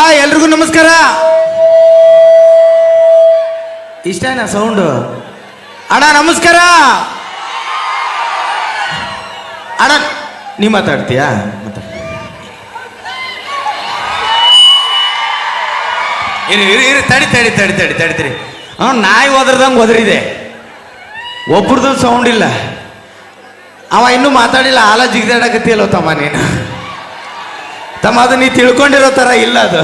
ಹಾ, ಎಲ್ರಿಗೂ ನಮಸ್ಕಾರ. ಇಷ್ಟೇನಾ ಸೌಂಡು? ಅಣ್ಣ, ನಮಸ್ಕಾರ. ಅಣ್ಣ ನೀ ಮಾತಾಡ್ತೀಯಾ? ಏನು ಇರಿ ಇರಿ ಇರಿ, ತಡಿ ತಡಿ ತಡಿ ತಡಿ ತಡಿತೀರಿ ಅವ್ನು ನಾಯಿ ಓದ್ರದಂಗೆ ಒದರಿದೆ. ಒಬ್ರದ್ದು ಸೌಂಡ್ ಇಲ್ಲ. ಅವ ಇನ್ನೂ ಮಾತಾಡಿಲ್ಲ, ಆಲ ಜಿಗ್ದಾಡಕತ್ತಿಯಲ್ಲ ತಮ್ಮ ನೀನು. ತಮ್ಮ ಅದು ನೀ ತಿಳ್ಕೊಂಡಿರೋ ತರ ಇಲ್ಲ ಅದು?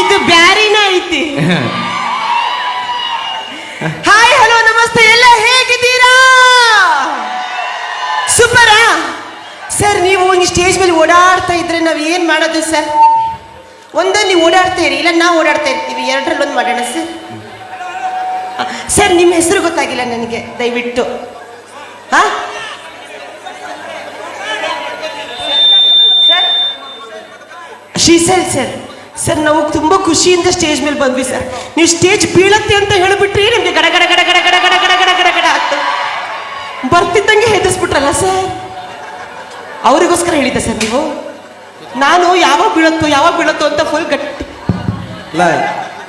ಇದು ಬ್ಯಾರಿನ ಐತಿ. ಹಾಯ್, ಹಲೋ, ನಮಸ್ತೆ. ಎಲ್ಲ ಹೇಗಿದ್ದೀರಾ? ಸೂಪರಾ? ಸರ್, ನೀವು ಈ ಸ್ಟೇಜ್ ಮೇಲೆ ಓಡಾಡ್ತಾ ಇದ್ರೆ ನಾವು ಏನು ಮಾಡೋದು, ಸರ್? ಒಂದಲ್ಲಿ ಓಡಾಡ್ತಾ ಇರಿ, ಇಲ್ಲ ನಾವು ಓಡಾಡ್ತಾ ಇರ್ತೀವಿ. ಎರಡರಲ್ಲಿ ಒಂದು ಮಾಡೋಣ, ಸರ್? ಸರ್, ನಿಮ್ಮ ಹೆಸರು ಗೊತ್ತಾಗಿಲ್ಲ ನನಗೆ, ದಯವಿಟ್ಟು. ಹಾ? ಶ್ರೀಸಲ್ ಸರ್ ಸರ್. ನಾವು ತುಂಬ ಖುಷಿಯಿಂದ ಸ್ಟೇಜ್ ಮೇಲೆ ಬಂದ್ವಿ ಸರ್. ನೀವು ಸ್ಟೇಜ್ ಬೀಳತ್ತೆ ಅಂತ ಹೇಳಿಬಿಟ್ರಿ ನಿಮಗೆ ಗಡ ಗಡ ಗಡ ಗಡ ಗಡ ಗಡ ಗಡ ಗಡ ಗಡ ಗಡ ಆಗ್ತು ಬರ್ತಿದ್ದಂಗೆ ಹೆದರ್ಸ್ಬಿಟ್ರಲ್ಲ ಸರ್? ಅವರಿಗೋಸ್ಕರ ಹೇಳಿದ್ದೆ ಸರ್ ನೀವು. ನಾನು ಯಾವಾಗ ಬೀಳತ್ತೋ ಯಾವಾಗ ಬೀಳತ್ತೋ ಅಂತ ಫುಲ್ ಗಟ್ಟಿ.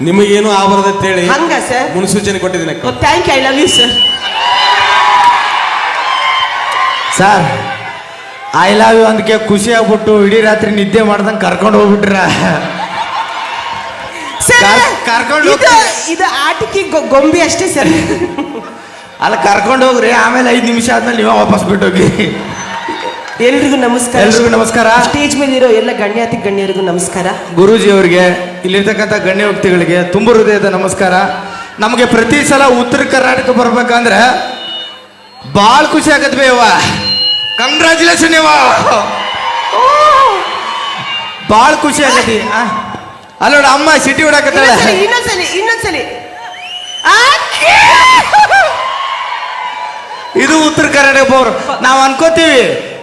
ನಿಮಗೇನು ಅಂತ ಹೇಳಿ ಹಂಗ ಸರ್? ಮುನ್ಸೂಚನೆ ಕೊಟ್ಟಿದ್ದೀನಿ thank you I love you sir sir I love you ಅಂದಕ್ಕೆ ಖುಷಿ ಆಗ್ಬಿಟ್ಟು ಇಡೀ ರಾತ್ರಿ ನಿದ್ದೆ ಮಾಡ್ದಂಗೆ ಕರ್ಕೊಂಡು ಹೋಗ್ಬಿಟ್ರ. ಕರ್ಕೊಂಡು ಕರ್- ಕರ್ಕೊಂಡ್ ಇದು ಆಟಿಕೆ ಗೊಂಬೆ ಅಷ್ಟೇ ಸರ್. ಅಲ್ಲ ಕರ್ಕೊಂಡು ಹೋಗ್ರಿ ಆಮೇಲೆ ಐದು ನಿಮಿಷ ಆದ್ಮೇಲೆ ನೀವೇ ವಾಪಸ್ ಬಿಟ್ಟೋಗಿ. ಎಲ್ರಿಗೂ ನಮಸ್ಕಾರ. ಎಲ್ರಿಗೂ ನಮಸ್ಕಾರ. ಸ್ಟೇಜ್ ಮೇಲೆ ಇರೋ ಎಲ್ಲ ಗಣ್ಯಾತಿ ಗಣ್ಯರಿಗೂ ನಮಸ್ಕಾರ. ಗುರುಜಿ ಅವರಿಗೆ ಇಲ್ಲಿರ್ತಕ್ಕಂಥ ಗಣ್ಯ ವ್ಯಕ್ತಿಗಳಿಗೆ ತುಂಬ ಹೃದಯದ ನಮಸ್ಕಾರ. ನಮಗೆ ಪ್ರತಿ ಸಲ ಉತ್ತರ ಕರ್ನಾಟಕ ಬರ್ಬೇಕಂದ್ರೆ ಭಾಳ ಖುಷಿ ಆಗತ್ತೆ ಬೇವ ಕಂಗ್ರ್ಯಾಚುಲೇಷನ್ ಇವ ಭಾಳ ಖುಷಿ ಆಗತಿ. ಅಲ್ಲೋಡ ಅಮ್ಮ ಸಿಟಿ ಹೊಡಕತ್ತಾಳ ಇನ್ನೊಂದ್ಸಲಿ ಇನ್ನೊಂದ್ಸಲಿ! ಇದು ಉತ್ತರ ಕರ್ನಾಟಕ ಪವರ್ ನಾವು ಅನ್ಕೋತೀವಿ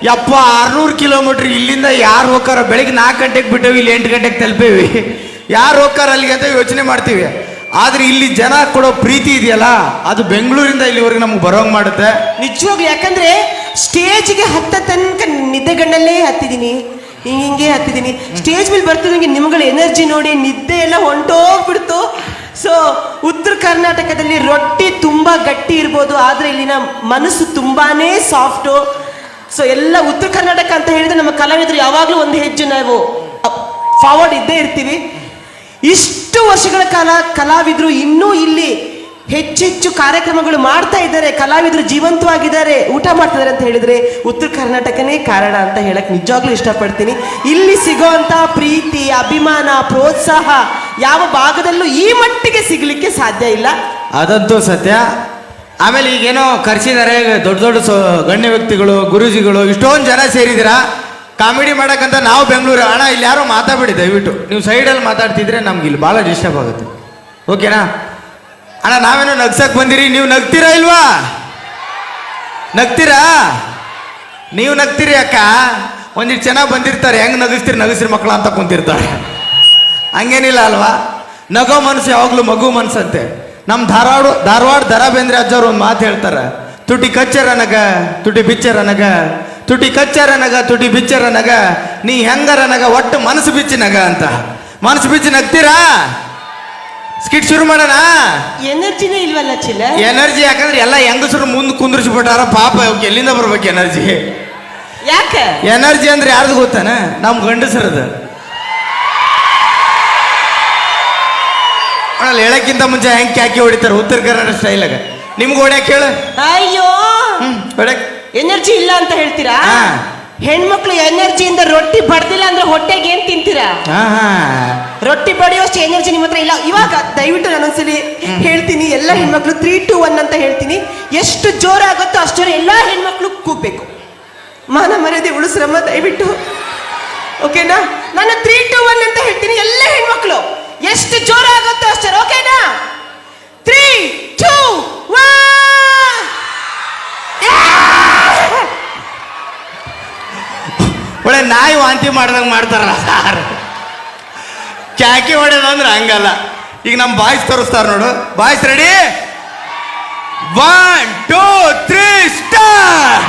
ಯಪ್ಪ ಆರ್ನೂರು ಕಿಲೋಮೀಟರ್ ಇಲ್ಲಿಂದ ಯಾರು ಹೋಗಾರ ಬೆಳಿಗ್ಗೆ ನಾಲ್ಕು ಗಂಟೆಗೆ ಬಿಟ್ಟೇವಿ ಇಲ್ಲಿ ಎಂಟು ಗಂಟೆಗೆ ತಲುಪೇವಿ. ಯಾರು ಹೋಗ್ತಾರ ಅಲ್ಲಿಗೆ ಅಂತ ಯೋಚನೆ ಮಾಡ್ತೀವಿ. ಆದ್ರೆ ಇಲ್ಲಿ ಜನ ಕೊಡೋ ಪ್ರೀತಿ ಇದೆಯಲ್ಲ, ಅದು ಬೆಂಗಳೂರಿಂದ ಇಲ್ಲಿವರೆಗೆ ನಮ್ಗೆ ಬರೋಂಗ್ ಮಾಡುತ್ತೆ. ನಿಜವಾಗ್ಲು, ಯಾಕಂದ್ರೆ ಸ್ಟೇಜ್ಗೆ ಹತ್ತ ತನಕ ನಿದ್ದೆಗಣ್ಣಲ್ಲೇ ಹತ್ತಿದ್ದೀನಿ. ಹಿಂಗೆ ಹಿಂಗೆ ಹತ್ತಿದ್ದೀನಿ. ಸ್ಟೇಜ್ ಮೇಲೆ ಬರ್ತಿದಂಗೆ ನಿಮ್ಗಳ ಎನರ್ಜಿ ನೋಡಿ, ನಿದ್ದೆ ಎಲ್ಲ ಹೊಂಟೋಗ್ಬಿಡ್ತು. ಸೊ ಉತ್ತರ ಕರ್ನಾಟಕದಲ್ಲಿ ರೊಟ್ಟಿ ತುಂಬಾ ಗಟ್ಟಿ ಇರ್ಬೋದು, ಆದ್ರೆ ಇಲ್ಲಿನ ಮನಸ್ಸು ತುಂಬಾನೇ ಸಾಫ್ಟು ಸೊ ಎಲ್ಲ ಉತ್ತರ ಕರ್ನಾಟಕ ಅಂತ ಹೇಳಿದ್ರೆ ನಮ್ಮ ಕಲಾವಿದರು ಯಾವಾಗಲೂ ಒಂದು ಹೆಜ್ಜೆ ನಾವು ಫಾರ್ವರ್ಡ್ ಇದ್ದೇ ಇರ್ತೀವಿ. ಇಷ್ಟು ವರ್ಷಗಳ ಕಾಲ ಕಲಾವಿದರು ಇನ್ನೂ ಇಲ್ಲಿ ಹೆಚ್ಚೆಚ್ಚು ಕಾರ್ಯಕ್ರಮಗಳು ಮಾಡ್ತಾ ಇದ್ದಾರೆ, ಕಲಾವಿದರು ಜೀವಂತವಾಗಿದ್ದಾರೆ, ಊಟ ಮಾಡ್ತಿದ್ದಾರೆ ಅಂತ ಹೇಳಿದ್ರೆ ಉತ್ತರ ಕರ್ನಾಟಕನೇ ಕಾರಣ ಅಂತ ಹೇಳಕ್ ನಿಜವಾಗ್ಲೂ ಇಷ್ಟಪಡ್ತೀನಿ. ಇಲ್ಲಿ ಸಿಗೋಂಥ ಪ್ರೀತಿ, ಅಭಿಮಾನ, ಪ್ರೋತ್ಸಾಹ ಯಾವ ಭಾಗದಲ್ಲೂ ಈ ಮಟ್ಟಿಗೆ ಸಿಗ್ಲಿಕ್ಕೆ ಸಾಧ್ಯ ಇಲ್ಲ. ಅದಂತೂ ಸತ್ಯ. ಆಮೇಲೆ ಈಗೇನೋ ಕರ್ಸಿದ್ದಾರೆ, ದೊಡ್ಡ ದೊಡ್ಡ ಗಣ್ಯ ವ್ಯಕ್ತಿಗಳು, ಗುರೂಜಿಗಳು, ಇಷ್ಟೊಂದು ಜನ ಸೇರಿದ್ದೀರಾ? ಕಾಮಿಡಿ ಮಾಡಕ್ಕಂತ ನಾವು ಬೆಂಗಳೂರು. ಅಣ್ಣ, ಇಲ್ಲಿ ಯಾರೋ ಮಾತಾಡ್ಬಿಡಿ, ದಯವಿಟ್ಟು. ನೀವು ಸೈಡಲ್ಲಿ ಮಾತಾಡ್ತಿದ್ರೆ ನಮ್ಗೆ ಇಲ್ಲಿ ಭಾಳ ಡಿಸ್ಟರ್ಬ್ ಆಗುತ್ತೆ ಓಕೆನಾ? ಅಣ್ಣ, ನಾವೇನೋ ನಗ್ಸಕ್ ಬಂದಿರಿ, ನೀವು ನಗ್ತೀರಾ ಇಲ್ವಾ? ನಗ್ತೀರಾ? ನೀವು ನಗ್ತೀರಿ ಅಕ್ಕ. ಒಂದಿಷ್ಟು ಚೆನ್ನಾಗಿ ಬಂದಿರ್ತಾರೆ, ಹೆಂಗೆ ನಗಿಸ್ತೀರಿ, ನಗಿಸ್ರಿ ಮಕ್ಕಳು ಅಂತ ಕುಂತಿರ್ತಾರೆ. ಹಂಗೇನಿಲ್ಲ ಅಲ್ವಾ? ನಗೋ ಮನಸ್ಸು ಯಾವಾಗಲೂ ಮಗು ಮನಸ್ಸಂತೆ. ನಮ್ಮ ಧಾರವಾಡ ಧಾರವಾಡ ದರಾ ಬೇಂದ್ರೆ ಅಜ್ಜವ್ರು ಒಂದು ಮಾತು ಹೇಳ್ತಾರೆ. ತುಟಿ ಕಚ್ಚರ ನಗ, ತುಟಿ ಬಿಚ್ಚರ ನಗ. ತುಟಿ ಕಚ್ಚರ ನಗ ತುಟಿ ಬಿಚ್ಚರ ನಗ ನೀ ಹೆಂಗರ ನಗ ಒಟ್ಟು ಮನಸ್ಸು ಬಿಚ್ಚಿ ನಗ ಅಂತ. ಮನಸ್ಸು ಬಿಚ್ಚಿ ನಗ್ತೀರಾ? ಸ್ಕಿಟ್ ಶುರು ಮಾಡೋಣ. ಎನರ್ಜಿನೇ ಇಲ್ವಲ್ಲ ಚಿಲ್ಲ? ಎನರ್ಜಿ ಯಾಕಂದ್ರೆ ಎಲ್ಲ ಹೆಂಗಸರು ಮುಂದೆ ಕುಂದ್ರಿಸ್ಬಿಟ್ಟಾರ ಪಾಪ ಅವ್ಕೆ ಎಲ್ಲಿಂದ ಬರ್ಬೇಕು ಎನರ್ಜಿ ಯಾಕೆ? ಎನರ್ಜಿ ಅಂದ್ರೆ ಯಾರ್ದು ಗೊತ್ತಾನ? ನಮ್ಮ ಗಂಡಸರದ. ಅಣ್ಣ ಹೇಳಕ್ಕಿಂತ ಮುಂಚೆ ಹೆಂಗ್ ಕ್ಯಾಕಿ ಹೊಡಿತಾರೆ ಉತ್ತರ ಕರ್ನಾಟಕ ಸ್ಟೈಲಾಗ ನಿಮ್ಗೆ ಹೊಡ್ಯಾಕ ಹೇಳು. ಅಯ್ಯೋ! ಹ್ಮ್ ಹೊಡ್ಯಾಕ. ಎನರ್ಜಿ ಇಲ್ಲ ಅಂತ ಹೇಳ್ತೀರಾ? ಹಾ. ಹೆಣ್ಮಕ್ಳು ಎನರ್ಜಿಯಿಂದ ರೊಟ್ಟಿ ಬಡ್ದಿಲ್ಲ ಅಂದ್ರೆ ಹೊಟ್ಟೆಗೆ ಏನ್ ತಿಂತೀರಾ? ಹಾ ಹಾ. ರೊಟ್ಟಿ ಬಡಿಯೋಷ್ಟು ಎನರ್ಜಿ ನಿಮ್ಮ ಹತ್ರ ಇಲ್ಲ. ಇವಾಗ ದಯವಿಟ್ಟು ನಾನೊಂದ್ಸಲಿ ಹೇಳ್ತೀನಿ ಎಲ್ಲ ಹೆಣ್ಮಕ್ಳು ತ್ರೀ ಟು ಒನ್ ಅಂತ ಹೇಳ್ತೀನಿ. ಎಷ್ಟು ಜೋರಾಗುತ್ತೋ ಅಷ್ಟು ಜೋರ ಎಲ್ಲ ಹೆಣ್ಮಕ್ಳು ಕೂಗ್ಬೇಕು. ಮಾನ ಮರ್ಯಾದೆ ಉಳಿಸ್ರಮ್ಮ ದಯವಿಟ್ಟು. ಓಕೆನಾ ನಾನು ತ್ರೀ ಟು ಒನ್ ಅಂತ ಹೇಳ್ತೀನಿ ಎಲ್ಲ ಹೆಣ್ಮಕ್ಳು. ನಾಯಿ ವಾಂತಿ ಮಾಡ್ದಂಗೆ ಮಾಡ್ತಾರಲ್ಲ ಸಾರ್. ಕ್ಯಾಕಿ ಹೊಡೆದಂದ್ರೆ ಹಂಗಲ್ಲ. ಈಗ ನಮ್ಮ ಬಾಯ್ಸ್ ತೋರಿಸ್ತಾರ ನೋಡು. Boys ready one two three start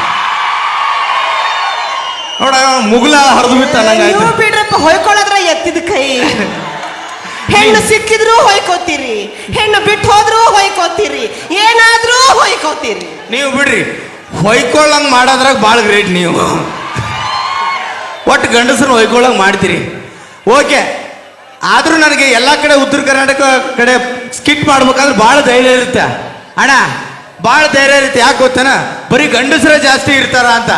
ನೋಡ ಮುಗುಲ ಹರಿದು ಬಿಟ್ಟ ನಂಗಾಯ್ತು ನೀವು ಬಿಡ್ರಪ್ಪ ಹೊಯ್ಕೊಳ್ಳೋದ್ರ ಎತ್ತಿದ ಕೈ. ಹೆಣ್ಣು ಸಿಕ್ಕಿದ್ರು ಹೊಯ್ಕೋತೀರಿ. ಹೆಣ್ಣು ಬಿಟ್ಟು ಹೋದ್ರು ಹೊಯ್ಕೋತೀರಿ. ಏನಾದ್ರೂ ಹೊಯ್ಕೋತೀರಿ. ನೀವು ಬಿಡ್ರಿ. ಹೊಯ್ಕೊಳ್ಳಂಗ್ ಮಾಡೋದ್ರಾಗ ಭಾಳ ಗ್ರೇಟ್ ನೀವು. ಒಟ್ಟು ಗಂಡಸರು ಒಯ್ಕೊಳ್ಳೋಂಗೆ ಮಾಡ್ತೀರಿ. ಓಕೆ. ಆದರೂ ನನಗೆ ಎಲ್ಲ ಕಡೆ ಉತ್ತರ ಕರ್ನಾಟಕ ಕಡೆ ಸ್ಕಿಟ್ ಮಾಡ್ಬೇಕಾದ್ರೆ ಭಾಳ ಧೈರ್ಯ ಇರುತ್ತೆ. ಅಣ್ಣ ಭಾಳ ಧೈರ್ಯ ಇರುತ್ತೆ. ಯಾಕೆ ಗೊತ್ತಾನ? ಬರೀ ಗಂಡಸರೇ ಜಾಸ್ತಿ ಇರ್ತಾರ ಅಂತ.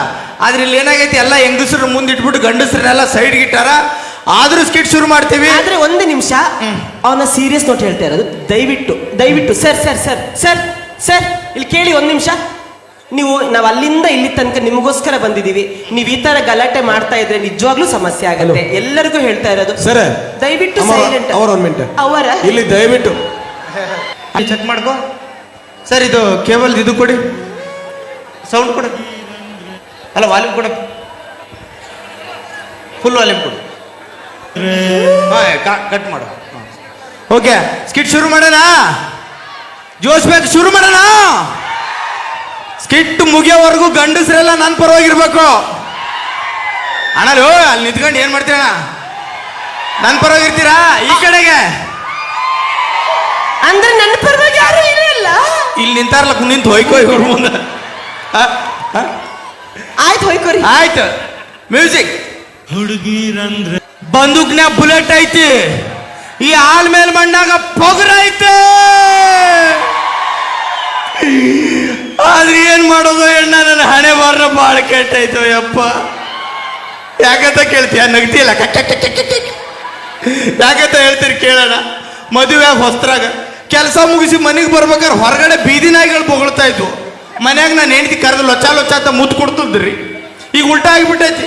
ಆದ್ರೆ ಇಲ್ಲಿ ಏನಾಗೈತಿ? ಎಲ್ಲ ಹೆಂಗಸರು ಮುಂದೆ ಇಟ್ಬಿಟ್ಟು ಗಂಡಸರನ್ನೆಲ್ಲ ಸೈಡ್ಗೆ ಇಟ್ಟಾರ. ಆದ್ರೂ ಸ್ಕಿಟ್ ಶುರು ಮಾಡ್ತೀವಿ. ಆದ್ರೆ ಒಂದು ನಿಮಿಷ. ಅವನ ಸೀರಿಯಸ್ ನೋಟ್ ಹೇಳ್ತಾ ಇರೋದು. ದಯವಿಟ್ಟು ದಯವಿಟ್ಟು sir sir sir sir sir ಇಲ್ಲಿ ಕೇಳಿ ಒಂದು ನಿಮಿಷ. ನೀವು ನಾವು ಅಲ್ಲಿಂದ ಇಲ್ಲಿ ತನಕ ನಿಮಗೋಸ್ಕರ ಬಂದಿದೀವಿ ನೀವು ಈ ತರ ಗಲಾಟೆ ಮಾಡ್ತಾ ಇದ್ರೆ ನಿಜವಾಗ್ಲೂ ಸಮಸ್ಯೆ ಆಗುತ್ತೆ. ಎಲ್ಲರಿಗೂ ಹೇಳ್ತಾ ಇರೋದು. ಸರ್ ದಯವಿಟ್ಟು ಸೈಲೆಂಟ್ ಅವ್ರ ಒಂದ್ ಮಿನಿಟ್ ಅವರ ಇಲ್ಲಿ ದಯವಿಟ್ಟು. ಚೆಕ್ ಮಾಡ್ಕೋ. ಸರ್ ಇದು ಕೇಬಲ್ ಇದು ಕೊಡಿ. ಸೌಂಡ್ ಕೊಡು. ಅಲ್ಲ ವಾಲ್ಯೂಮ್ ಕೊಡ. ಫುಲ್ ವಾಲ್ಯೂಮ್ ಕೊಡು. ಕಟ್ ಮಾಡು. ಓಕೆ ಸ್ಕಿಟ್ ಶುರು ಮಾಡೋಣ? ಜೋಶ್ ಬೇಕು ಶುರು ಮಾಡೋಣ? ಸ್ಕಿಟ್ ಮುಗಿಯೋವರೆಗೂ ಗಂಡಸ್ರೆಲ್ಲ ನನ್ನ ಪರವಾಗಿರ್ಬೇಕು. ಅಣ್ಣ ಅಲ್ಲಿ ನಿಂತ್ಕೊಂಡು ಏನು ಮಾಡ್ತೀರಣ್ಣ? ನನ್ನ ಪರವಾಗಿರ್ತೀರಾ? ಈ ಕಡೆಗೆ. ಅಂದ್ರೆ ನನ್ನ ಪರವಾಗಿ ಯಾರು ಇಲ್ಲ ಇಲ್ಲಿ ನಿಂತಾರಲ್ಲ ನಿಂತು ಹೋಯ್ಕೋ ಇವ್ರ ಮುಂದೆ. ಆಯ್ತು ಹೋಯ್ಕೋರಿ. ಆಯ್ತು. ಮ್ಯೂಸಿಕ್. ಬಂದೂಕ್ನ್ಯಾಗ ಬುಲೆಟ್ ಐತಿ. ಈ ಹಾಲ್ ಮೇಲ್ ಮಣ್ಣಾಗ ಪೊಗರ ಐತೆ. ಆದ್ರೆ ಏನ್ ಮಾಡೋದು ಎಣ್ಣ ನನ್ನ ಹಣೆ ಬಾರ ಬಾಳ ಕೆಟ್ಟಾಯ್ತು ಯಪ್ಪ. ಯಾಕಂತ ಕೇಳ್ತೀಯ? ನಗ್ತಿಲ್ಲ. ಯಾಕಂತ ಹೇಳ್ತೀರಿ ಕೇಳೋಣ. ಮದುವೆ ಹೊಸ್ತ್ರಾಗ. ಕೆಲಸ ಮುಗಿಸಿ ಮನೆಗೆ ಬರ್ಬೇಕಾದ್ರೆ ಹೊರಗಡೆ ಬೀದಿ ನಾಯಿಗಳು ಬೊಗಳ್ತಾ ಇದ್ವು. ಮನ್ಯಾಗ ನಾನು ಹೆಂಡತಿ ಕರೆದು ಲೊಚ್ಚ ಲೊಚ ಅಂತ ಮುತ್ತು ಕೊಡ್ತಿದ್ರಿ. ಈಗ ಉಲ್ಟಾ ಆಗಿಬಿಟ್ಟೈತಿ.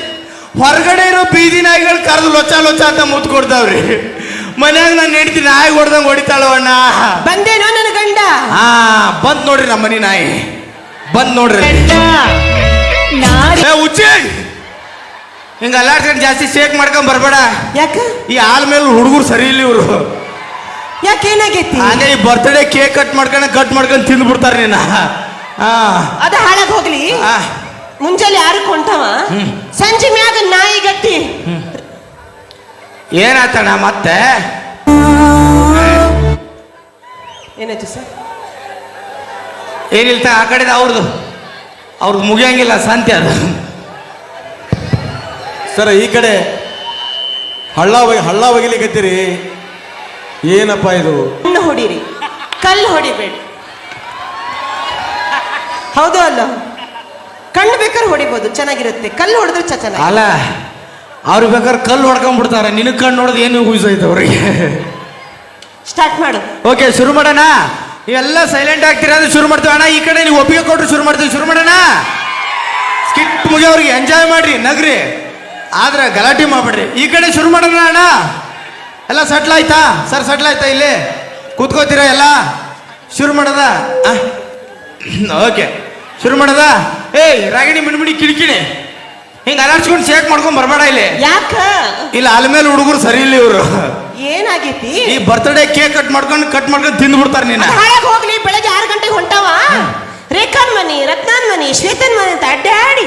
ಹೊರಗಡೆ ಇರೋ ಬೀದಿ ನಾಯಿಗಳು ಕರೆದು ಲೊಚ್ಚ ಲೊಚ ಅಂತ ಮುತ್ತು ಕೊಡ್ತಾವ್ರಿ. ಮನ್ಯಾಗ ನಾನು ಹೆಂಡತಿ ನಾಯಿ ಹೊಡೆದಂಗೆ ಹೊಡಿತಾಳೋ ಅಣ್ಣ? ಬಂದೇನೋ ನನ್ನ ಗಂಡ? ಹಾ ಬಂದ್ ನೋಡ್ರಿ ನಮ್ಮ ಮನೆ ನಾಯಿ. ಬಂದ್ ನೋಡ್ರಿ. ಏ ಉಚ್ಚಿ! ಹಿಂಗ ಅಲ್ಲಾಡ್ಕೊಂಡು ಜಾಸ್ತಿ ಶೇಕ್ ಮಾಡ್ಕೊಂಡ್ ಬರ್ಬೇಡ. ಯಾಕ? ಈ ಹಾಲ್ ಮೇಲೆ ಹುಡುಗರು ಸರಿ ಇಲ್ಲ ಇವರು. ಯಾಕೆ ಏನಾಗೈತಿ? ಹಾಗೆ ಈ ಬರ್ತ್ಡೇ ಕೇಕ್ ಕಟ್ ಮಾಡ್ಕೊಂಡು ಕಟ್ ಮಾಡ್ಕೊಂಡು ತಿಂದು ಬಿಡ್ತಾರ ನೀನ ಹಾ ಅದ ಹಾಳಾಗ್ ಹೋಗ್ಲಿ. ಆ, ಮುಂಜಾನೆ ಯಾರು ಕೊಂಟವ ಸಂಜೆ ಮ್ಯಾಗ ನಾಯಿ ಗಟ್ಟಿ. ಏನಾತಣ್ಣ ಮತ್ತೆ? ಏನಾಯ್ತು ಸರ್? ಏನಿಲ್ತ? ಆ ಕಡೆದ ಅವ್ರದ್ದು ಅವ್ರದ್ದು ಮುಗಿಯಂಗಿಲ್ಲ ಸಂತೆ ಅದು. ಸರ್ ಈ ಕಡೆ ಹಳ್ಳ ಹಳ್ಳ ಒಗಿಲಿಕತ್ತೀರಿ. ಏನಪ್ಪ ಇದು? ಕಣ್ಣು ಹೊಡಿರಿ. ಕಲ್ಲು ಹೊಡಿಬೇಡಿ. ಹೌದು ಅಲ್ಲ? ಕಣ್ಣು ಬೇಕಾದ್ರೆ ಹೊಡಿಬೋದು ಚೆನ್ನಾಗಿರುತ್ತೆ. ಕಲ್ಲು ಹೊಡೆದ್ರೆ ಚ ಚೆನ್ನಾಗಿ ಅಲ್ಲ ಅವ್ರು ಬೇಕಾದ್ರೆ ಕಲ್ಲು ಹೊಡ್ಕೊಂಡ್ಬಿಡ್ತಾರೆ ನಿನಗೆ ಕಣ್ಣು ನೋಡೋದು ಏನು ಯೂಸೈತೆ ಅವ್ರಿಗೆ? ಸ್ಟಾರ್ಟ್ ಮಾಡು. ಓಕೆ ಶುರು ಮಾಡೋಣ. ನೀವೆಲ್ಲ ಸೈಲೆಂಟ್ ಆಗ್ತೀರಾ ಅಂದ್ರೆ ಶುರು ಮಾಡ್ತೀವಿ. ಅಣ್ಣ ಈ ಕಡೆ ನೀವು ಒಪ್ಪಿಗೆ ಕೊಟ್ಟರು ಶುರು ಮಾಡ್ತೀವಿ. ಶುರು ಮಾಡೋಣ? ಸ್ಕಿಟ್ ಮುಗಿಯೋರಿಗೆ ಎಂಜಾಯ್ ಮಾಡ್ರಿ ನಗ್ರಿ. ಆದ್ರೆ ಗಲಾಟೆ ಮಾಡ್ಬೇಡ್ರಿ. ಈ ಕಡೆ ಶುರು ಮಾಡೋಣ ಅಣ್ಣ? ಎಲ್ಲ ಸಟ್ಲ್ ಆಯ್ತಾ? ಸರ್ ಸಟ್ಲ್ ಆಯ್ತಾ ಇಲ್ಲಿ? ಕೂತ್ಕೋತೀರಾ ಎಲ್ಲ? ಶುರು ಮಾಡೋದ? ಓಕೆ ಶುರು ಮಾಡೋದ? ಏಯ್ ರಾಗಿಣಿ ಮಿಣ್ಮಿಣಿ ಕಿಡಿಕಿಣಿ ಹಿಂಗೆ ಅಲಾಡ್ಸ್ಕೊಂಡು ಶೇಕ್ ಮಾಡ್ಕೊಂಡ್ ಬರ್ಬೇಡ ಇಲ್ಲಿ. ಯಾಕೆ? ಇಲ್ಲ ಅಲ್ ಮೇಲೆ ಹುಡುಗರು ಸರಿ ಇಲ್ಲ ಇವರು. ಏನಾಗೈತಿ? ಈ ಬರ್ತ್ಡೇ ಕೇಕ್ ಕಟ್ ಮಾಡ್ಕೊಂಡು ಕಟ್ ಮಾಡ್ಕೊಂಡು ತಿಂದು ಬಿಡ್ತಾರೆ ನೀನು ಹಾಳಾಗ್ ಹೋಗ್ಲಿ ಬೆಳಗ್ಗೆ ಆರು ಗಂಟೆಗೆ ಹೊಂಟಾವ? ರೇಖಾನ್ ಮನಿ ರತ್ನಾನ್ ಮನಿ ಶ್ವೇತನ್ ಮನಿ ಅಂತ ಅಡ್ಡಾಡಿ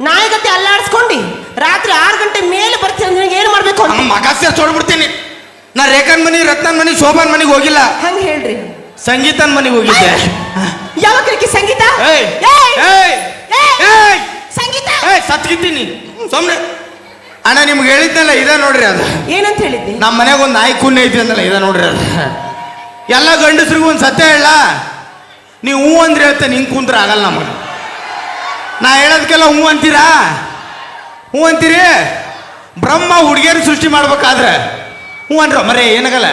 ನಾಯಿಗತ್ತೆ ಅಲ್ಲಾಡ್ಸ್ಕೊಂಡಿ ರಾತ್ರಿ ಆರು ಗಂಟೆ ಮೇಲೆ ಬರ್ತೀನಿ ನಿನಗೆ ಏನು ಮಾಡ್ಬೇಕು ಅಂತ. ನಮ್ಮ ಮಗ ಸೇರ್ ಬಿಡ್ತೀನಿ ನಾ ರೇಖಾನ್ ಮನಿ ರತ್ನಾನ್ ಮನಿ ಶೋಭಾನ್ ಮನಿಗೆ ಹೋಗಿಲ್ಲ. ಹಂಗೆ ಹೇಳ್ರಿ. ಸಂಗೀತನ್ ಮನಿಗೆ ಹೋಗಿದ್ದೆ. ಯಾವಾಗ ಕಲಿಕೆ ಸಂಗೀತ? ಏಯ್! ಏಯ್! ಏಯ್! ಸಂಗೀತ? ಏಯ್ ಸತ್ಗಿತ್ತೀನಿ ಸುಮ್ಮನೆ ಅಣ್ಣ ನಿಮ್ಗೆ ಹೇಳಿದ್ನಲ್ಲ ಇದ ನೋಡ್ರಿ ಅದು. ಏನಂತ ಹೇಳಿದ್ದೆ? ನಮ್ಮ ಮನೆಗೆ ಒಂದು ನಾಯಿ ಕುನ್ನೆ ಐತಿ ಅಂದಲ್ಲ ಇದ ನೋಡ್ರಿ ಅದು. ಎಲ್ಲ ಗಂಡಸ್ರಿಗೂ ಒಂದು ಸತ್ಯ ಹೇಳ. ನೀವು ಹ್ಞೂ ಅಂದ್ರೆ ಹೇಳ್ತೇನೆ ನಿಂಗೆ ಕುಂತ್ರ ಆಗಲ್ಲ ನಮಗೆ. ನಾ ಹೇಳೋದಕ್ಕೆಲ್ಲ ಹ್ಞೂ ಅಂತೀರಾ? ಹೂ ಅಂತೀರಿ? ಬ್ರಹ್ಮ ಹುಡುಗಿಯರು ಸೃಷ್ಟಿ ಮಾಡ್ಬೇಕಾದ್ರೆ. ಹೂ ಅಂದ್ರ ಮರೇ ಏನಾಗಲ್ಲ.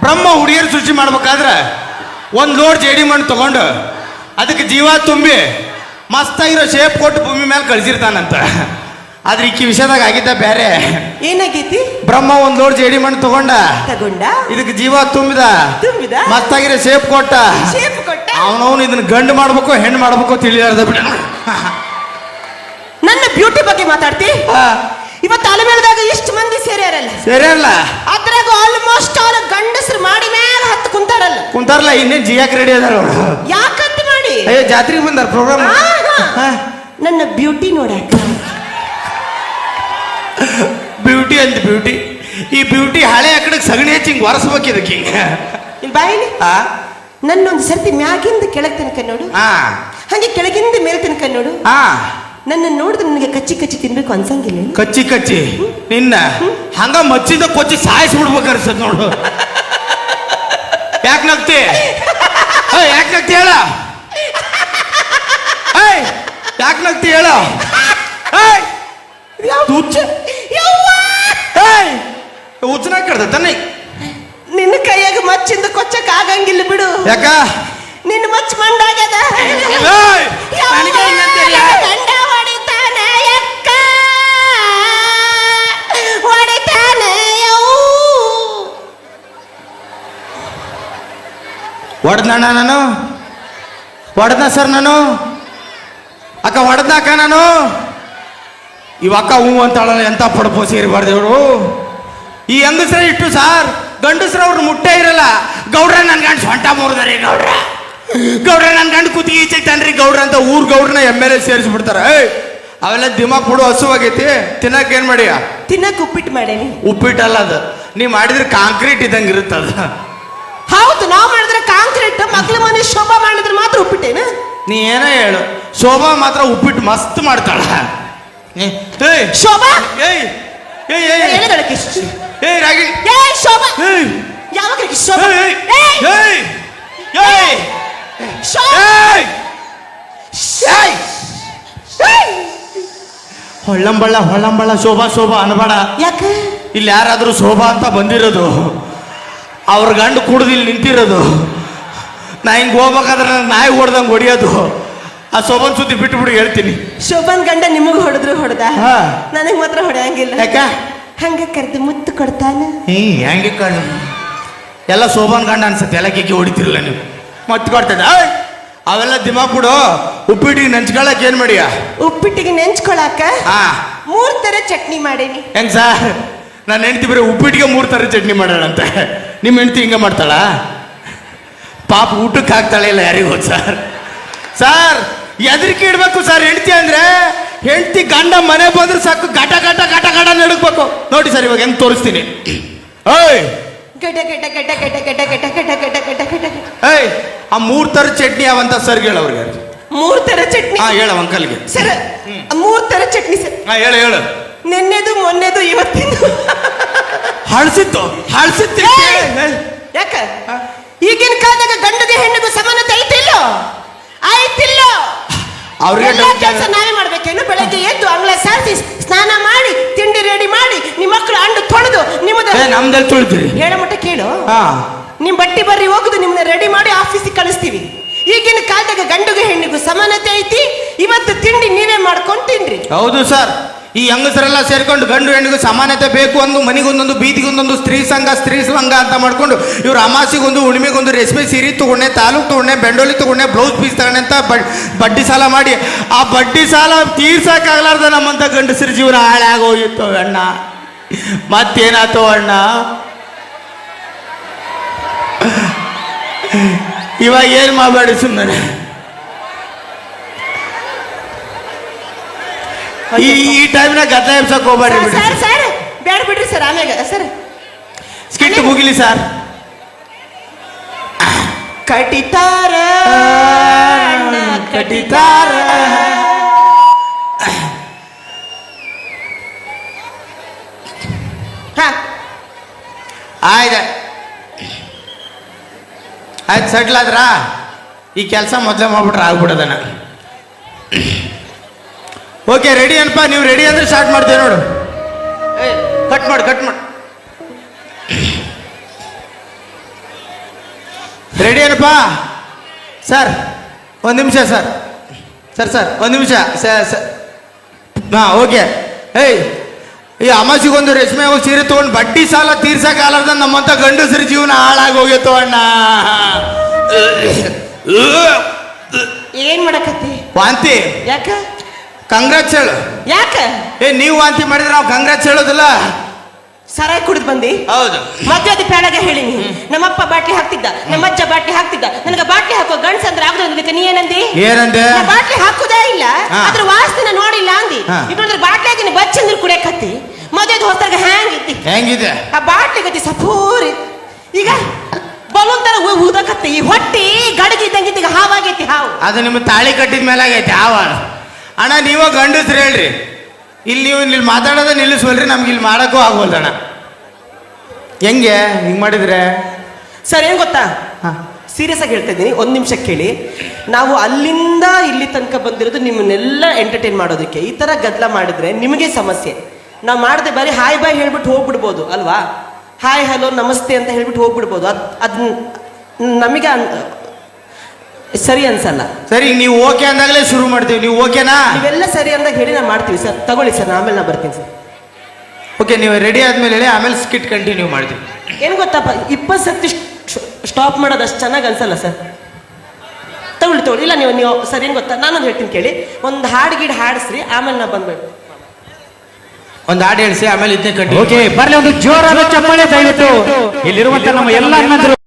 ಬ್ರಹ್ಮ ಹುಡುಗಿಯರು ಸೃಷ್ಟಿ ಮಾಡ್ಬೇಕಾದ್ರೆ ಒಂದು ಲೋಡ್ ಜೇಡಿ ಮಣ್ಣು ತಗೊಂಡು ಅದಕ್ಕೆ ಜೀವ ತುಂಬಿ ಮಸ್ತಾಗಿರೋ ಶೇಪ್ ಕೊಟ್ಟು ಭೂಮಿ ಮೇಲೆ ಕಳ್ಸಿರ್ತಾನಂತ. ಆದ್ರೆ ಈಕಿ ವಿಷಯದಾಗ ಆಗಿದ್ದ ಬೇರೆ ಏನಾಗೈತಿ? ಬ್ರಹ್ಮ ಒಂದು ಲೋಡ್ ಜೇಡಿ ಮಣ್ಣು ತಗೊಂಡ. ತಗೊಂಡ? ಇದಕ್ಕೆ ಜೀವ ತುಂಬಿದ. ತುಂಬಿದ? ಮತ್ತಾಗಿರೋ ಶೇಪ್ ಕೊಟ್ಟ. ಶೇಪ್ ಕೊಟ್ಟ? ಅವನವನು ಇದನ್ನ ಗಂಡು ಮಾಡ್ಬೇಕು ಹೆಣ್ಣು ಮಾಡ್ಬೇಕು ತಿಳಿಯಾರ್ದ ಬಿಡ. ನನ್ನ ಬ್ಯೂಟಿ ಬಗ್ಗೆ ಮಾತಾಡ್ತಿ? ಇವತ್ತು ಅಲಮೇಳದಾಗ ಇಷ್ಟು ಮಂದಿ ಸೇರ್ಯಾರಲ್ಲ. ಸರಿ ಅಲ್ಲ ಅದ್ರಾಗ ಆಲ್ಮೋಸ್ಟ್ ಆಲ್ ಗಂಡಸ್ರು ಮಾಡಿ ಮೇಲೆ ಹತ್ತು ಕುಂತಾರಲ್ಲ. ಕುಂತಾರಲ್ಲ ಇನ್ನೇನ್ ಜಿಯಾಕ್ ರೆಡಿ ಅದಾರ? ಅವ್ರು ಯಾಕಂತ ಮಾಡಿ? ಅಯ್ಯೋ ಜಾತ್ರೆಗೆ ಬಂದಾರ ಪ್ರೋಗ್ರಾಮ್. ನನ್ನ ಬ್ಯೂಟಿ ನೋಡಾಕ ಬ್ಯೂಟಿ ಅಂತ ಬ್ಯೂಟಿ ಈ ಬ್ಯೂಟಿ ಹಳೆ ಅಕಡೆಗೆ ಸಗಣಿ ಹಚ್ಚಿ ಹಿಂಗೆ ಒರೆಸ್ಬೇಕು ಇದಕ್ಕೆ ಹಿಂಗೆ ಇಲ್ಲಿ ಬಾಯಿಲಿ? ಆ? ನನ್ನೊಂದು ಸರ್ತಿ ಮ್ಯಾಗಿಂದ ಕೆಳಗೆ ತನಕ ನೋಡು. ಆ. ಹಾಗೆ ಕೆಳಗಿಂದ ಮೇಲೆ ತನಕ ನೋಡು. ಆ. ನನ್ನ ನೋಡಿದ್ರೆ ನನಗೆ ಕಚ್ಚಿ ಕಚ್ಚಿ ತಿನ್ಬೇಕು ಅನ್ಸಂಗಿಲ್ಲ ಏನು? ಕಚ್ಚಿ ಕಚ್ಚಿ. ನಿನ್ನ ಹಂಗ ಮಚ್ಚಿಂದ ಕೊಚ್ಚಿ ಸಾಯಿಸ್ಬಿಡ್ಬೇಕು ಅನ್ಸತ್ ನೋಡು. ಯಾಕೆ ನಗ್ತಿ? ಯಾಕೆ ನಗ್ತಿ ಹೇಳ? ಯಾಕೆ ನಗ್ತಿ ಹೇಳ? ಹುಚ್ಚ? ಉಚ್ಚನ ಕಡ್ದ ತನ್ನ. ನಿನ್ನ ಕೈಯಾಗ ಮಚ್ಚಿಂದ ಕೊಚ್ಚಕ್ ಆಗಂಗಿಲ್ಲ ಬಿಡು. ಯಾಕ? ನಿನ್ನ ಮಚ್ಚ ಮಂಡಾಗ್ಯದ. ಏಯ್! ಗಂಡ ಹೊಡಿತಾನೆ ಯಕ್ಕ! ಹೊಡಿತಾನೆ. ಹೊಡೆದಣ್ಣ ನಾನು? ಹೊಡೆದ ಸರ್ ನಾನು? ಅಕ್ಕ ಹೊಡೆದ್ನಾಕ ನಾನು? ಇವ ಅಕ್ಕ ಹೂ ಅಂತಾಳಲ್ಲ ಎಂತ ಪಡಪೋಸಿ ಇರಬಾರ್ದು ಇವರು? ಈ ಹೆಂಗಸ್ರ ಇಟ್ಟು ಸಾರ್ ಗಂಡಸ್ರ ಅವ್ರ ಮುಟ್ಟೆ ಇರಲ್ಲ. ಗೌಡ್ರ ನನ್ ಗಂಡ ಸೊಂಟ ಮುರಿದಾರೆ ಗೌಡ್ರ. ಗೌಡ್ರ ನನ್ ಗಂಡ ಕುತ್ತಿಗೆ ತನ್ರಿ ಗೌಡ್ರ ಅಂತ ಊರ್ ಗೌಡ್ರನ್ನ ಎಂ ಎಲ್ ಎ ಸೇರಿಸ್ಬಿಡ್ತಾರ. ಏಯ್ ಅವೆಲ್ಲ ದಿಮಾಕ್ ಕೊಡು ಹಸುವಾಗೈತಿ ತಿನ್ನಕ್ ಏನ್ ಮಾಡಿಯ? ತಿನ್ನಕ್ ಉಪ್ಪಿಟ್ಟು ಮಾಡೇನಿ. ಉಪ್ಪಿಟ್ಟಲ್ಲ ಅದು. ನೀ ಮಾಡಿದ್ರೆ ಕಾಂಕ್ರೀಟ್ ಇದ್ದಂಗೆ ಇರುತ್ತದ ಹೌದು ನಾವು ಮಾಡಿದ್ರೆ ಕಾಂಕ್ರೀಟ್ ಮಕ್ಳ ಮನೆ ಶೋಭಾ ಮಾಡಿದ್ರೆ ಮಾತ್ರ ಉಪ್ಪಿಟ್ಟೇನ? ನೀ ಏನೋ ಹೇಳು ಶೋಭಾ ಮಾತ್ರ ಉಪ್ಪಿಟ್ಟು ಮಸ್ತ್ ಮಾಡ್ತಾಳ. ಏಯ್. ಶೋಭಾ? ಏಯ್ ಏಯ್ ಏಯ್. ಏಯ್ ಏಯ್ ರಾಗಿ. ಏ ಶೋಭಾ. ಏಯ್. ಯಾವಾಗ ಶೋಭಾ? ಏಯ್ ಏಯ್! ಏಯ್. ಏಯ್. ಶೋಭಾ. ಏಯ್. ಏಯ್. ಹೊಳ್ಳಂಬಳ್ಳ ಹೊಳ್ಳಂಬಳ್ಳ ಶೋಭಾ ಶೋಭಾ ಅನ್ಬೇಡ ಯಾಕೆ? ಇಲ್ಲಿ ಯಾರಾದರೂ ಶೋಭಾ ಅಂತ ಬಂದಿರೋದು. ಅವ್ರ ಗಂಡು ಕುಡ್ದು ಇಲ್ಲಿ ನಿಂತಿರೋದು. ನಾ ಹಿಂಗೆ ಹೋಗ್ಬೇಕಾದ್ರೆ ನಾಯಿ ಹೊಡ್ದಂಗೆ ಹೊಡಿಯೋದು. ಆ ಶೋಭನ್ ಸುದ್ದಿ ಬಿಟ್ಟು ಬಿಡು ಹೇಳ್ತೀನಿ. ಶೋಭನ್ ಗಂಡ ನಿಮಗ್ ಹೊಡೆದ್ರು ಹೊಡೆದ? ಹಾ. ನನಗ್ ಮಾತ್ರ ಹೊಡೆಯಂಗಿಲ್ಲ. ಯಾಕ? ಹಂಗ ಕರೆದು ಮುತ್ತು ಕೊಡ್ತಾನ? ಏ ಹೆಂಗೆ ಕಣ್ಣು ಎಲ್ಲ ಶೋಭನ್ ಗಂಡ ಅನ್ಸುತ್ತೆ ಎಲ್ಲ ಕೇಕಿ ಹೊಡಿತಿರಲ್ಲ ನೀವು. ಮತ್ತೆ ಕೊಡ್ತದೆ! ಅವೆಲ್ಲ ದಿಮಾಕ್ ಬಿಡು. ಉಪ್ಪಿಟ್ಟಿಗೆ ನೆಂಚ್ಕೊಳಕ್ ಏನ್ ಮಾಡಿಯ? ಉಪ್ಪಿಟ್ಟಿಗೆ ನೆಂಚ್ಕೊಳಾಕ? ಹಾ. ಮೂರ್ ತರ ಚಟ್ನಿ ಮಾಡೇನಿ. ಹೆಂಗ್ ಸರ್? ನನ್ನ ಹೆಂಡತಿ ಬರೀ ಉಪ್ಪಿಟ್ಟಿಗೆ ಮೂರು ಥರ ಚಟ್ನಿ ಮಾಡೋಣಂತೆ ನಿಮ್ಮ ಹೆಂಡತಿ ಹಿಂಗೆ ಮಾಡ್ತಾಳ? ಪಾಪ ಊಟಕ್ಕೆ ಹಾಕ್ತಾಳೆ ಇಲ್ಲ ಯಾರಿಗೂ ಸರ್? ಸರ್ ಎದರಿಕೆ ಇಡ್ಬೇಕು ಸರ್ ಹೆಂಡತಿ ಅಂದ್ರೆ ಹೆಂಡತಿ ಗಂಡ ಮನೆ ಬಂದ್ರೆ ಸಾಕು ಘಟ ಘಟ ಘಟ ಘಟ ನಡುಕ್ಬೇಕು ನೋಡಿ ಸರ್ ಇವಾಗ ಹೆಂಗ್ ತೋರಿಸ್ತೀನಿ ಏಯ್ ಏಯ್ ಆ ಮೂರ್ ತರ ಚಟ್ನಿ ಅವಂತ ಸರ್ ಹೇಳ ಅವ್ರಿಗೆ ಮೂರ್ ತರ ಚಟ್ನಿ ಹಾ ಹೇಳ ಅಂಕಲ್ಗೆ ಸರ್ ಮೂರ್ ತರ ಚಟ್ನಿ ಸರ್ ಹೇಳ ಹೇಳ ನಿನ್ನೆದು ಮೊನ್ನೆದು ಇವತ್ತಿನ ಹಳಸಿತ್ತು ಹಳಸಿತ್ತು ಯಾಕ ಈಗಿನ ಕಾಲದಾಗ ಗಂಡದ ಹೆಣ್ಣಿಗೂ ಸಮಾನತೆ ಐತಿಲ್ಲೋ ಆಯ್ತಿಲ್ಲೋ ಅವ್ರಿಗೆ ಎಲ್ಲ ಕೆಲಸ ನಾವೇ ಮಾಡ್ಬೇಕೇನು ಬೆಳಗ್ಗೆ ಎದ್ದು ಅಂಗಳ ಸಾರಿಸಿ ಸ್ನಾನ ಮಾಡಿ ತಿಂಡಿ ರೆಡಿ ಮಾಡಿ ನಿಮ್ಮ ಮಕ್ಕಳು ಅಂಡು ತೊಳೆದು ನಿಮ್ಮದೇ ಏ ನಮ್ದಲ್ಲಿ ತುಳಿತೀರಿ ಹೇಳ ಮಟ್ಟ ಕೇಳು. ಹಾ. ನಿಮ್ಮ ಬಟ್ಟಿ ಬರ್ರಿ ಹೋಗುದು ನಿಮ್ಮನ್ನ ರೆಡಿ ಮಾಡಿ ಆಫೀಸಿಗೆ ಕಳಿಸ್ತೀವಿ. ಈಗಿನ ಕಾಲದಾಗ ಗಂಡುಗೂ ಹೆಣ್ಣಿಗೂ ಸಮಾನತೆ ಐತಿ. ಇವತ್ತು ತಿಂಡಿ ನೀವೇ ಮಾಡ್ಕೊಂಡು ತಿನ್ರಿ. ಹೌದು ಸರ್. ಈ ಹೆಂಗಸರೆಲ್ಲ ಸೇರ್ಕೊಂಡು ಗಂಡು ಹೆಣ್ಣಿಗೂ ಸಮಾನತೆ ಬೇಕು ಅಂದು ಮನೆಗೊಂದೊಂದು, ಬೀದಿಗೊಂದೊಂದು, ಸ್ತ್ರೀ ಸಂಘ ಸ್ತ್ರೀ ಸಂಘ ಅಂತ ಮಾಡ್ಕೊಂಡು ಇವ್ರು ಅಮಾಸಿಗೊಂದು ಉಳಿಮೆಗೊಂದು ರೇಷ್ಮೆ ಸೀರೆ ತಗೊಂಡೆ, ತಾಲೂಕು ತಗೊಂಡೆ, ಬೆಂಡೋಲಿ ತಗೊಂಡೆ, ಬ್ಲೌಸ್ ಪೀಸ್ ತಗೊಂಡೆ ಅಂತ ಬಡ್- ಬಡ್ಡಿ ಸಾಲ ಮಾಡಿ. ಆ ಬಡ್ಡಿ ಸಾಲ ತೀರ್ಸಕ್ಕಾಗ್ಲಾರ್ದ ನಮ್ಮಂತ ಗಂಡಸರ ಜೀವನ ಹಾಳಾಗೋಗಿತ್ತು ಅಣ್ಣ. ಮತ್ತೇನಾಯ್ತು ಅಣ್ಣ? ಇವಾಗ ಏನು ಮಾಡಬೇಡಿ ಸುಮ್ಮನೆ ಈ ಈ ಟೈಮ್ನಾಗ ಗದ್ದ ಎಬ್ಸಕ್ ಹೋಗ್ಬೇಡಿ ಬಿಡಿ ಸರ್ ಸರ್. ಬೇಡ ಬಿಡ್ರಿ ಸರ್ ಆಮೇಲೆ ಸರ್. ಸ್ಕಿಟ್ ಮುಗಿಲಿ ಸರ್. ಕಟಿತಾರ ಕಟಿತಾರ. ಹಾ. ಆಯ್ತು. ಆಯ್ತು ಸೆಟ್ಲ್ ಆದ್ರ? ಈ ಕೆಲಸ ಮೊದಲೇ ಮಾಡ್ಬಿಟ್ರೆ ಆಗ್ಬಿಡೋದನ್ನ ಓಕೆ ರೆಡಿ ಅನ್ಪ ನೀವು ರೆಡಿ ಅಂದ್ರೆ ಸ್ಟಾರ್ಟ್ ಮಾಡ್ತೀವಿ ನೋಡು. ಕಟ್ ಮಾಡಿ ಕಟ್ ಮಾಡಿ. ರೆಡಿ ಏನಪ್ಪ ಸರ್ ಒಂದು ನಿಮಿಷ ಸರ್ ಸರ್ ಸರ್ ಒಂದು ನಿಮಿಷ. ಸರ್ ಹಾಂ ಓಕೆ ಏಯ್ ಈ ಅಮಾಸಿಗೊಂದು ರೇಷ್ಮೆ ಹೋಗಿ ಸೀರೆ ತೊಗೊಂಡು ಬಡ್ಡಿ ಸಾಲ ತೀರ್ಸಕ್ಕಾಗಲಾರ್ದ ನಮ್ಮಂತ ಗಂಡಸರ ಜೀವನ ಹಾಳಾಗಿ ಹೋಗಿತ್ತು ಅಣ್ಣ? ಏನು ಮಾಡಕತ್ತಿ? ವಾಂತಿ. ಯಾಕ? ಕಂಗ್ರಾಟ್ಸ್ ಹೇಳು. ಯಾಕ? ಏ ನೀವು ವಾಂತಿ ಮಾಡಿದ್ರೆ ನಾವು ಕಂಗ್ರಾಟ್ಸ್ ಹೇಳೋದಿಲ್ಲ. ಸರಾಯ್ ಕುಡಿದ್ ಬಂದಿ? ಹೌದು. ಮದ್ವೆದ ಪ್ಯಾಳಾಗ ಹೇಳಿನಿ ನಮ್ಮಪ್ಪ ಬಾಟ್ಲಿ ಹಾಕ್ತಿದ್ದ ನಮ್ಮಜ್ಜ ಬಾಟ್ಲಿ ಹಾಕ್ತಿದ್ದ. ನನಗೆ ಬಾಟ್ಲಿ ಹಾಕೋ ಗಂಡ್ಸ್ ಅಂದ್ರೆ ಆಗದ ನೀ ಏನಂದಿ? ಏನಂದೆ? ನಾ ಬಾಟ್ಲಿ ಹಾಕುದೇ ಇಲ್ಲ. ಅದ್ರ ವಾಸನೆ ನೋಡಿಲ್ಲ ಅಂದಿ. ಇಟ್ಕೊಂಡ್ರೆ ಬಾಟ್ಲಿ ಹಾಕಿ ಬಚ್ಚಂದ್ರೆ ಕುಡಿಯ ಕತ್ತಿ ಮದುವೆಗೆ ಹೋಗ್ತಾಗ ಹ್ಯಾಂಗಿತ್ತಿ ಹೆಂಗಿದೆ? ಆ ಬಾಟ್ಲಿ ಗತಿ ಸಪೂರಿ ಈಗ ಬಲೂನ್ ತರ ಊದಕತ್ತಿ ಈ ಹೊಟ್ಟಿ ಗಡಗಿ ಈಗ ಹಾವಾಗೈತಿ ಹಾವು. ಅದು ನಿಮ್ಮ ತಾಳಿ ಕಟ್ಟಿದ ಮೇಲೆ ಆಗೈತಿ ಯಾವ ಅಣ್ಣ ನೀವ ಗಂಡಸ್ರು ಹೇಳ್ರಿ. ಇಲ್ಲಿ ನೀವು ಇಲ್ಲಿ ಮಾತಾಡೋದ ನಿಲ್ಲಿಸ್ವಲ್ರಿ ನಮ್ಗೆ ಇಲ್ಲಿ ಮಾಡೋಕ್ಕೂ ಆಗೋಲ್ದಣ್ಣ ಹೆಂಗೆ? ಹಿಂಗೆ ಮಾಡಿದ್ರೆ? ಸರ್ ಏನು ಗೊತ್ತಾ? ಹಾ. ಸೀರಿಯಸ್ ಆಗಿ ಹೇಳ್ತಾ ಇದ್ದೀನಿ ಒಂದು ನಿಮಿಷ ಕೇಳಿ. ನಾವು ಅಲ್ಲಿಂದ ಇಲ್ಲಿ ತನಕ ಬಂದಿರೋದು ನಿಮ್ಮನ್ನೆಲ್ಲ ಎಂಟರ್ಟೈನ್ ಮಾಡೋದಕ್ಕೆ. ಈ ಥರ ಗದ್ದಲ ಮಾಡಿದ್ರೆ ನಿಮಗೆ ಸಮಸ್ಯೆ. ನಾವು ಮಾಡದೆ ಬರೀ ಹಾಯ್ ಬಾಯ್ ಹೇಳ್ಬಿಟ್ಟು ಹೋಗ್ಬಿಡ್ಬೋದು ಅಲ್ವಾ? ಹಾಯ್ ಹಲೋ ನಮಸ್ತೆ ಅಂತ ಹೇಳ್ಬಿಟ್ಟು ಹೋಗ್ಬಿಡ್ಬೋದು. ಅದು ಅದನ್ನ ನಮಗೆ ಅನ್- ಸರಿ ಅನ್ಸಲ್ಲ. ಸರಿ ನೀವು ಓಕೆ ಅಂದಾಗಲೇ ಶುರು ಮಾಡ್ತೀವಿ. ನೀವು ಓಕೆನಾ ನೀವೆಲ್ಲ ಸರಿ ಅಂದಾಗ ಹೇಳಿ ನಾ ಮಾಡ್ತೀವಿ. ಸರ್ ತಗೊಳ್ಳಿ ಸರ್ ಆಮೇಲೆ ನಾ ಬರ್ತೀನಿ ಸರ್. ಓಕೆ ನೀವು ರೆಡಿ ಆದ್ಮೇಲೆ ಹೇಳಿ ಆಮೇಲೆ ಸ್ಕಿಟ್ ಕಂಟಿನ್ಯೂ ಮಾಡ್ತೀವಿ. ಏನು ಗೊತ್ತಪ್ಪ ಇಪ್ಪತ್ತು ಸತಿ ಸ್ಟಾಪ್ ಮಾಡೋದು ಅಷ್ಟು ಚೆನ್ನಾಗಿ ಅನ್ಸಲ್ಲ ಸರ್. ತಗೊಳ್ಳಿ ತಗೊಳ್ಳಿ. ಇಲ್ಲ ನೀವು ನೀವು ಸರ್ ಏನು ಗೊತ್ತಾ? ನಾನೊಂದು ಹೇಳ್ತೀನಿ ಕೇಳಿ. ಒಂದು ಹಾಡು ಗೀಡು ಹಾಡಿಸ್ರಿ ಆಮೇಲೆ ನಾ ಬಂದ್ಬಿಟ್ಟು ಒಂದು ಹಾಡು ಹೇಳಿಸಿ ಆಮೇಲೆ ಇದನ್ನೇ ಕಂಟಿನ್ಯೂ ಓಕೆ ಬರ್ಲಿ ಒಂದು ಜೋರಾದ ಚಪ್ಪಾಳೆ ದಯವಿಟ್ಟು. ಇಲ್ಲಿರುವಂತ ನಮ್ಮ ಎಲ್ಲ ಅಣ್ಣಂದ್ರು